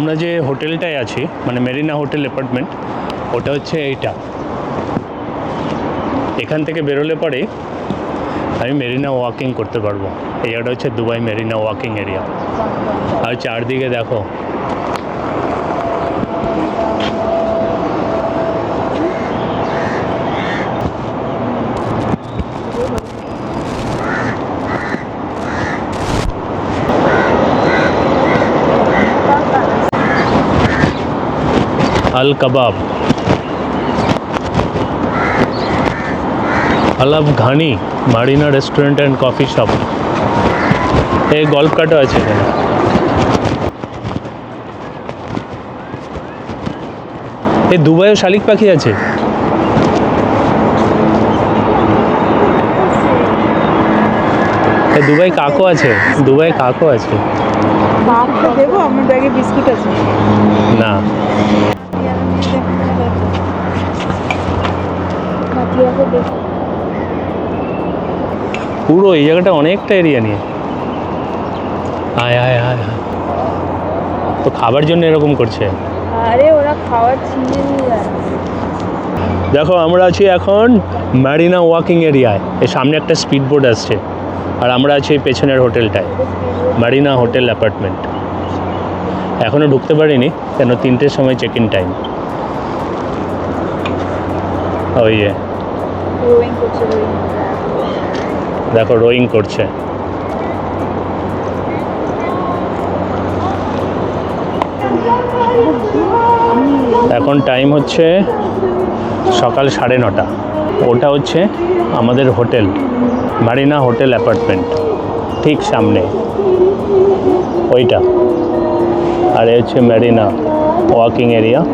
আমরা যে হোটেলটায় আছি মানে মেরিনা হোটেল অ্যাপার্টমেন্ট, ওটা হচ্ছে এইটা। এখান থেকে বেরোলে পরে আমি মেরিনা ওয়াকিং করতে পারব। এই জায়গাটা হচ্ছে দুবাই মেরিনা ওয়াকিং এরিয়া। আর চারদিকে দেখো আল কাবাব। আলাপ ঘানি Marina restaurant and coffee shop. এই গল্ফ কার্টও আছে এখানে। এই দুবাইও শালিক পাখি আছে? এই দুবাই কাকও আছে? দুবাই কাকও আছে? দেবো আমার ব্যাগে বিস্কুট আছে। না। পুরো এই জায়গাটা অনেকটা এরিয়া নিয়ে। আয় আয় আয় আয়। তো খাবার জন্য এরকম করছে। আরে ওরা খাওয়ার ছিনে নিয়ে দেখো আমরা আছি এখন ম্যারিনা ওয়াকিং এরিয়ায় এর সামনে একটা স্পিড বোট আসছে। আর আমরা আছি এই পেছনের হোটেলটায় ম্যারিনা হোটেল অ্যাপার্টমেন্ট এখনও ঢুকতে পারিনি কেন তিনটের সময় চেক ইন টাইম ওই যে রোয়িং করছে রোয়িং দেখো রোয়িং করছে। এখন টাইম হচ্ছে সকাল সাড়ে নটা। ওটা হচ্ছে আমাদের হোটেল মারিনা হোটেল অ্যাপার্টমেন্ট ঠিক সামনে। ওইটা। আর এ হচ্ছে ম্যারিনা ওয়াকিং এরিয়া।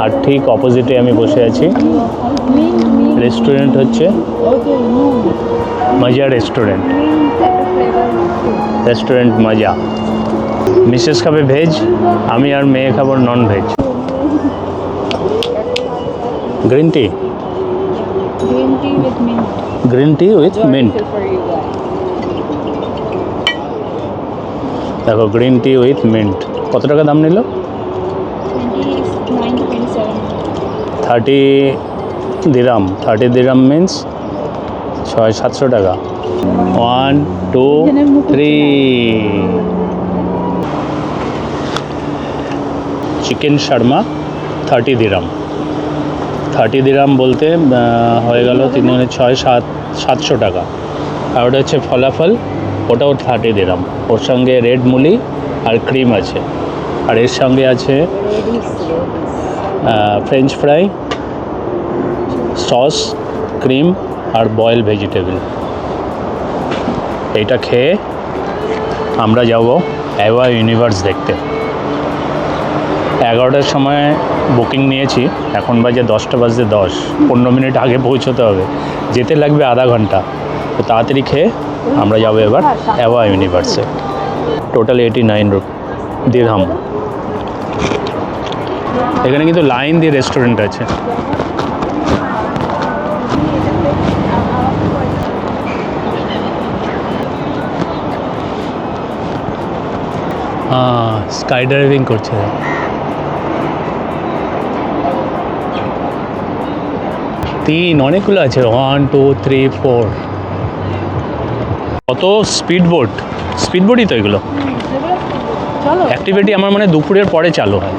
আর ঠিক অপোজিটে আমি বসে আছি। রেস্টুরেন্ট হচ্ছে মজা রেস্টুরেন্ট রেস্টুরেন্ট মজা। মিসেস খাবে ভেজ আমি আর মেয়ে খাব non veg green tea green tea with mint দেখো গ্রিন টি উইথ মিন্ট কত টাকা দাম নিল? Thirty dirham thirty dirham means ছয় সাতশো টাকা। One two three chicken shawarma thirty dirham. Thirty dirham বলতে হয়ে গেল তিন ছয় সাত সাতশো টাকা। আর ওটা হচ্ছে ফলাফল ওটাও থার্টি দিরাম। ওর সঙ্গে রেড মুলি আর ক্রিম আছে। আর এর সঙ্গে আছে ফ্রেঞ্চ ফ্রাই সস, ক্রিম আর বয়েল ভেজিটেবল। এইটা খেয়ে আমরা যাব অ্যাওয়া ইউনিভার্স দেখতে। এগারোটার সময় বুকিং নিয়েছি, এখন বাজে দশটা বাজতে দশ। পনেরো মিনিট আগে পৌঁছতে হবে। যেতে লাগবে আধা ঘণ্টা। তো তাড়াতাড়ি খেয়ে আমরা যাব এবার অ্যাওয়া ইউনিভার্সে। টোটাল এইটি নাইন দিরহাম এখানে কিন্তু লাইন দিয়ে রেস্টুরেন্ট আছে হ্যাঁ স্কাই ড্রাইভিং করছে। তিন, অনেকগুলো আছে। ওয়ান টু থ্রি ফোর কত স্পিড বোট স্পিড বোটই তো এগুলো। অ্যাক্টিভিটি আমার মানে দুপুরের পরে চালু হয়।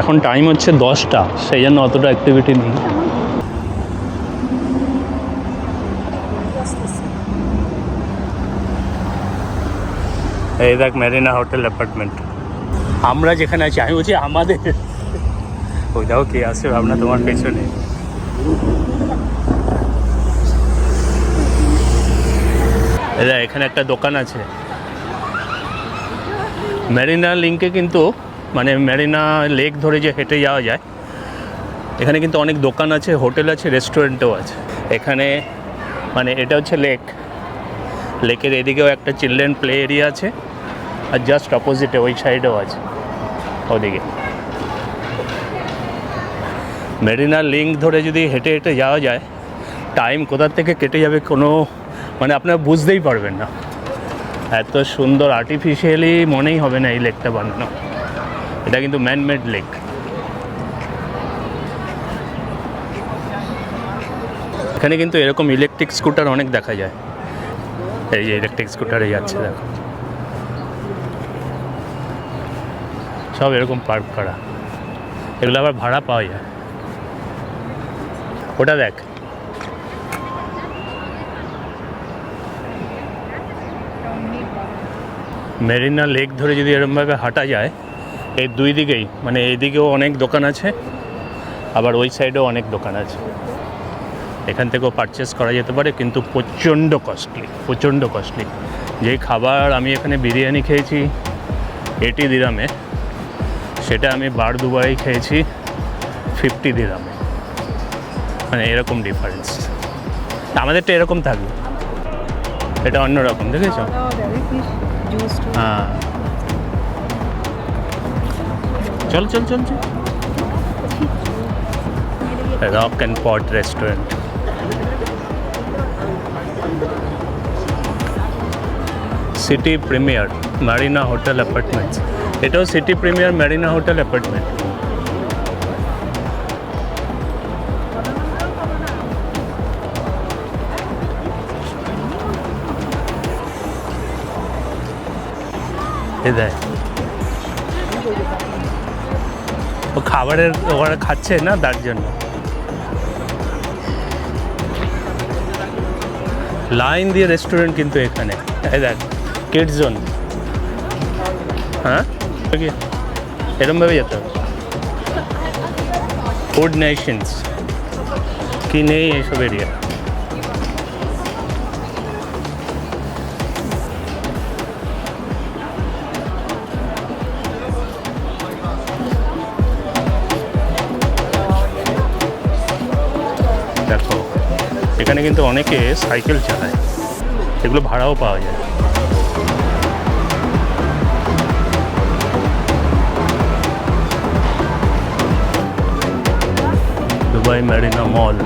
এখন টাইম হচ্ছে দশটা, সেই জন্য অতটা অ্যাক্টিভিটি নেই। এই দেখ মেরিনা হোটেল অ্যাপার্টমেন্ট আমরা যেখানে আছি আমি বলছি আমাদের। ওই দেখো কে আসে ভাবনা তোমার পেছনে। এরা এখানে একটা দোকান আছে। মেরিনা লিঙ্কে কিন্তু মানে মেরিনা লেক ধরে যে হেঁটে যাওয়া যায় এখানে কিন্তু অনেক দোকান আছে হোটেল আছে রেস্টুরেন্টও আছে। এখানে মানে এটা হচ্ছে লেক লেকের এদিকেও একটা চিলড্রেন প্লে এরিয়া আছে। আর জাস্ট অপোজিটে ওই সাইডেও আছে। ওদিকে। মেরিনা লিঙ্ক ধরে যদি হেঁটে হেঁটে যাওয়া যায় টাইম কোথার থেকে কেটে যাবে কোনো মানে আপনারা বুঝতেই পারবেন না। এত সুন্দর আর্টিফিশিয়ালি মনেই হবে না এই লেকটা বানানো। এটা কিন্তু ম্যানমেড লেক এখানে কিন্তু এরকম ইলেকট্রিক স্কুটার অনেক দেখা যায়। এই যে ইলেকট্রিক স্কুটারে যাচ্ছে, দেখো। সব এরকম পার্ক করা এগুলো আবার ভাড়া পাওয়া যায়। ওটা দেখ। মেরিনা লেক ধরে যদি এরকমভাবে হাঁটা যায়, এই দুই দিকেই মানে এইদিকেও অনেক দোকান আছে, আবার ওই সাইডেও অনেক দোকান আছে। এখান থেকেও পারচেস করা যেতে পারে, কিন্তু প্রচণ্ড কস্টলি প্রচণ্ড কস্টলি যে খাবার আমি এখানে বিরিয়ানি খেয়েছি, এটি দিরামে সেটা আমি বার দুবাই খেয়েছি ফিফটি দিরামে মানে এরকম ডিফারেন্স আমাদেরটা এরকম থাকবে। এটা অন্যরকম দেখেছ? হ্যাঁ। চল চল চল চল। Rock and pot restaurant City Premier Marina hotel apartments এটাও City Premier Marina hotel apartment দেয় ও খাবারের ওরা খাচ্ছে না তার জন্য? লাইন দিয়ে রেস্টুরেন্ট কিন্তু এখানে। দেখ কিড জোন হ্যাঁ? এরমভাবে যেতে হবে ফুড নেশনস কি নেই এইসব এরিয়া দেখো এখানে কিন্তু অনেকে সাইকেল চালায়। এগুলো ভাড়াও পাওয়া যায়। দুবাই ম্যারিনা মল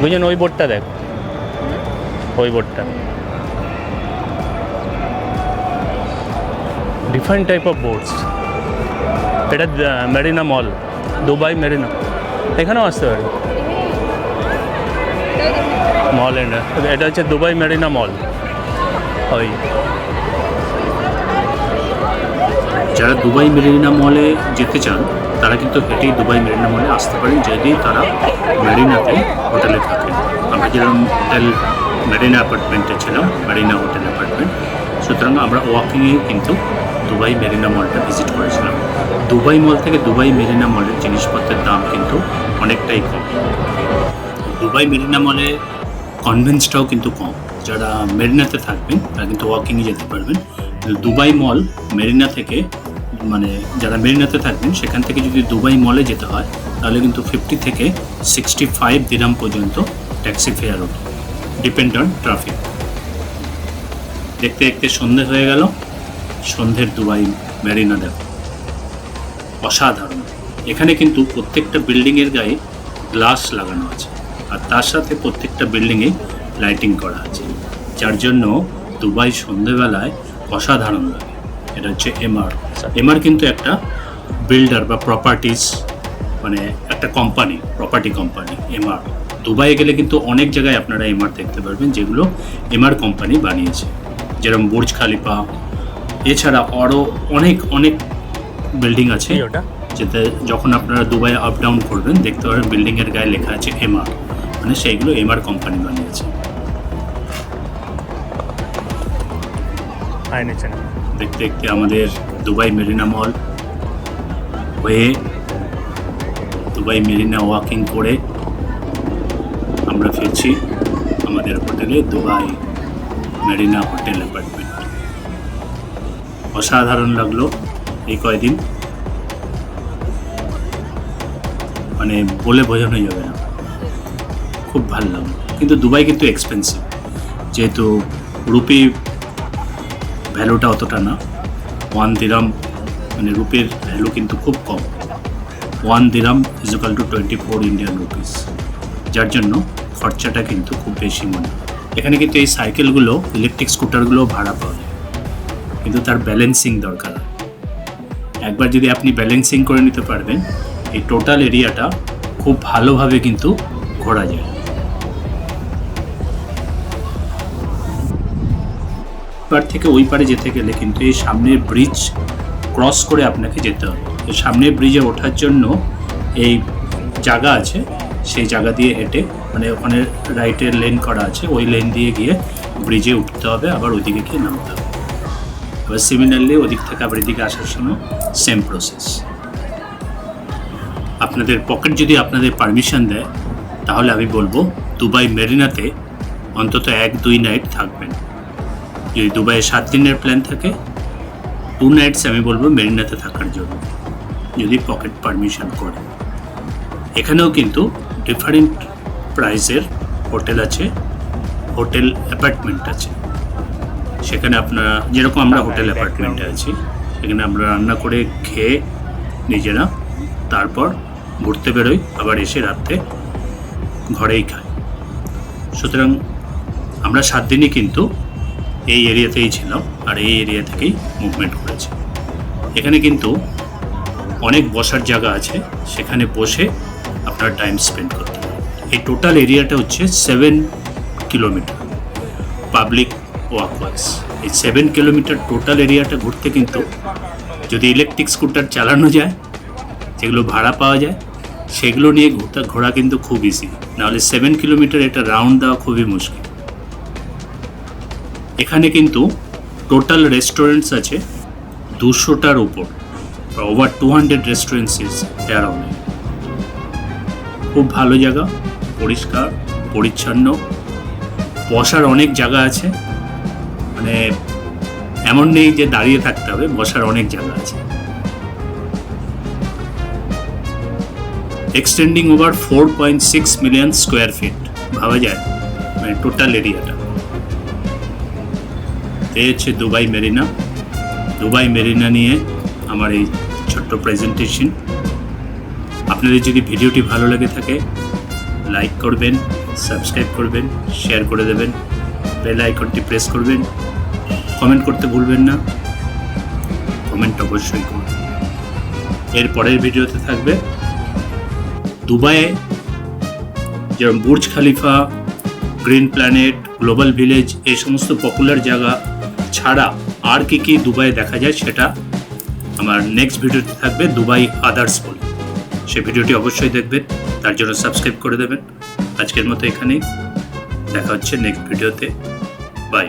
বুঝলেন ওই বোর্ডটা দেখ। ওই বোর্ডটা। ডিফারেন্ট টাইপ অফ বোর্ডস এটা মেরিনা মল দুবাই মেরিনা এখানেও আসতে পারে। মল এন্ড এটা হচ্ছে দুবাই মেরিনা মল ওই। যারা দুবাই মেরিনা মলে যেতে চান, তারা কিন্তু হেঁটেই দুবাই মেরিনা মলে আসতে পারেন, যদি তারা মেরিনাতে হোটেলে থাকেন। আমরা যেরকম হোটেল মেরিনা অ্যাপার্টমেন্টে ছিলাম, মেরিনা হোটেল অ্যাপার্টমেন্ট। সুতরাং আমরা ওয়াকিংয়ে কিন্তু দুবাই মেরিনা মলটা ভিজিট করেছিলাম। দুবাই মল থেকে দুবাই মেরিনা মলের জিনিসপত্রের দাম কিন্তু অনেকটাই কম। দুবাই মেরিনা মলে কনভেন্সটাও কিন্তু কম। যারা মেরিনাতে থাকবেন, তারা কিন্তু ওয়াকিংয়ে যেতে পারবেন। দুবাই মল মেরিনা থেকে মানে যারা মেরিনাতে থাকবেন, সেখান থেকে যদি দুবাই মলে যেতে হয়, তাহলে কিন্তু ফিফটি থেকে সিক্সটি ফাইভ দিরাম পর্যন্ত ট্যাক্সি ফেয়ার ওঠে ডিপেন্ড অন ট্রাফিক দেখতে দেখতে সন্ধে হয়ে গেল। সন্ধ্যের দুবাই মেরিনা দেখো। অসাধারণ। এখানে কিন্তু প্রত্যেকটা বিল্ডিংয়ের গায়ে গ্লাস লাগানো আছে। আর তার সাথে প্রত্যেকটা বিল্ডিংয়ে লাইটিং করা আছে। যার জন্য দুবাই সন্ধেবেলায় অসাধারণ লাগে। এটা হচ্ছে এমআর এমআর কিন্তু একটা বিল্ডার বা প্রপার্টিস মানে একটা কোম্পানি প্রপার্টি কোম্পানি এমআর দুবাইয়ে গেলে কিন্তু অনেক জায়গায় আপনারা এমআর দেখতে পারবেন যেগুলো এমআর কোম্পানি বানিয়েছে। যেরকম বুর্জ খালিফা এছাড়া আরও অনেক অনেক বিল্ডিং আছে যেতে যখন আপনারা দুবাই আপ ডাউন করবেন দেখতে পাবেন বিল্ডিংয়ের গায়ে লেখা আছে এমআর মানে সেইগুলো এমআর কোম্পানি বানিয়েছে। আয় নিচে না দেখতে দেখতে আমাদের দুবাই মেরিনা মল হয়ে দুবাই মেরিনা ওয়াকিং করে আমরা ফিরছি আমাদের হোটেলে দুবাই মেরিনা হোটেল অ্যাপার্টমেন্ট। অসাধারণ লাগল এই কয়দিন। মানে বলে বোঝানো যাবে না। খুব ভালো লাগল। কিন্তু দুবাই কিন্তু এক্সপেন্সিভ যেহেতু রুপি ভ্যালুটা অতটা না। ওয়ান দিরাম মানে রুপির ভ্যালু কিন্তু খুব কম। One dirham equal to twenty four Indian rupees যার জন্য খরচাটা কিন্তু খুব বেশি মনে এখানে কিন্তু এই সাইকেলগুলো ইলেকট্রিক স্কুটারগুলো ভাড়া পাওয়া যায়। কিন্তু তার ব্যালেন্সিং দরকার একবার যদি আপনি ব্যালেন্সিং করে নিতে পারবেন, এই টোটাল এরিয়াটা খুব ভালোভাবে কিন্তু ঘোরা যায়। পার থেকে ওই পারে যেতে গেলে কিন্তু এই সামনের ব্রিজ ক্রস করে আপনাকে যেতে হবে। এই সামনের ব্রিজে ওঠার জন্য এই জায়গা আছে, সেই জায়গা দিয়ে হেঁটে মানে ওখানে রাইটের লেন করা আছে, ওই লেন দিয়ে গিয়ে ব্রিজে উঠতে হবে, আবার ওইদিকে গিয়ে নামতে হবে। এবার সিমিলারলি ওদিক থেকে আবার এদিকে আসার সময় সেম প্রসেস আপনাদের পকেট যদি আপনাদের পারমিশন দেয়, তাহলে আমি বলব, দুবাই মেরিনাতে অন্তত এক দুই নাইট থাকবেন। যদি দুবাইয়ে সাত দিনের প্ল্যান থাকে? টু নাইটস আমি বলব মেরিনাতে থাকার জন্য যদি পকেট পারমিশন করে। এখানেও কিন্তু ডিফারেন্ট প্রাইসের হোটেল আছে হোটেল অ্যাপার্টমেন্ট আছে। সেখানে আপনারা যেরকম আমরা হোটেল অ্যাপার্টমেন্টে আছি সেখানে আমরা রান্না করে খেয়ে নিজেরা তারপর ঘুরতে বেরোই আবার এসে রাত্রে ঘরেই খাই। সুতরাং আমরা সাত দিনই কিন্তু এই এরিয়াতেই ছিলাম আর এই এরিয়া থেকেই মুভমেন্ট করেছি। এখানে কিন্তু অনেক বসার জায়গা আছে, সেখানে বসে আপনার টাইম স্পেন্ড করতে এই টোটাল এরিয়াটা হচ্ছে সেভেন কিলোমিটার পাবলিক ওয়াকওয়েস এই সেভেন কিলোমিটার টোটাল এরিয়াটা ঘুরতে কিন্তু যদি ইলেকট্রিক স্কুটার চালানো যায়, যেগুলো ভাড়া পাওয়া যায়, সেগুলো নিয়ে ঘোরা কিন্তু খুব ইজি নাহলে সেভেন কিলোমিটার এটা রাউন্ড দেওয়া খুবই মুশকিল। এখানে কিন্তু টোটাল রেস্টুরেন্টস আছে দুশোটার উপর। Over two hundred restaurants is around খুব ভালো জায়গা, পরিষ্কার, পরিচ্ছন্ন। বসার অনেক জায়গা আছে। মানে এমন নেই যে দাঁড়িয়ে থাকতে হবে, বসার অনেক জায়গা আছে। Extending over four point six million square feet ভাবা যায়? মানে টোটাল এরিয়াটা এই হচ্ছে দুবাই মেরিনা। দুবাই মেরিনা নিয়ে আমার এই ছোট্ট প্রেজেন্টেশন আপনাদের যদি ভিডিওটি ভালো লেগে থাকে লাইক করবেন সাবস্ক্রাইব করবেন শেয়ার করে দেবেন বেল আইকনটি প্রেস করবেন। কমেন্ট করতে ভুলবেন না। কমেন্ট অবশ্যই করবেন এর পরের ভিডিওতে থাকবে দুবাইয়ে যেরকম বুর্জ খালিফা, গ্রিন প্ল্যানেট, গ্লোবাল ভিলেজ, এই সমস্ত পপুলার জায়গা ছাড়া আর কি কি দুবাই দেখা যায় সেটা আমার নেক্সট ভিডিওতে থাকবে, দুবাই আদার্স বলে। সেই ভিডিওটি অবশ্যই দেখবেন, তার জন্য সাবস্ক্রাইব করে দেবেন। আজকের মতো এখানেই, দেখা হচ্ছে নেক্সট ভিডিওতে। বাই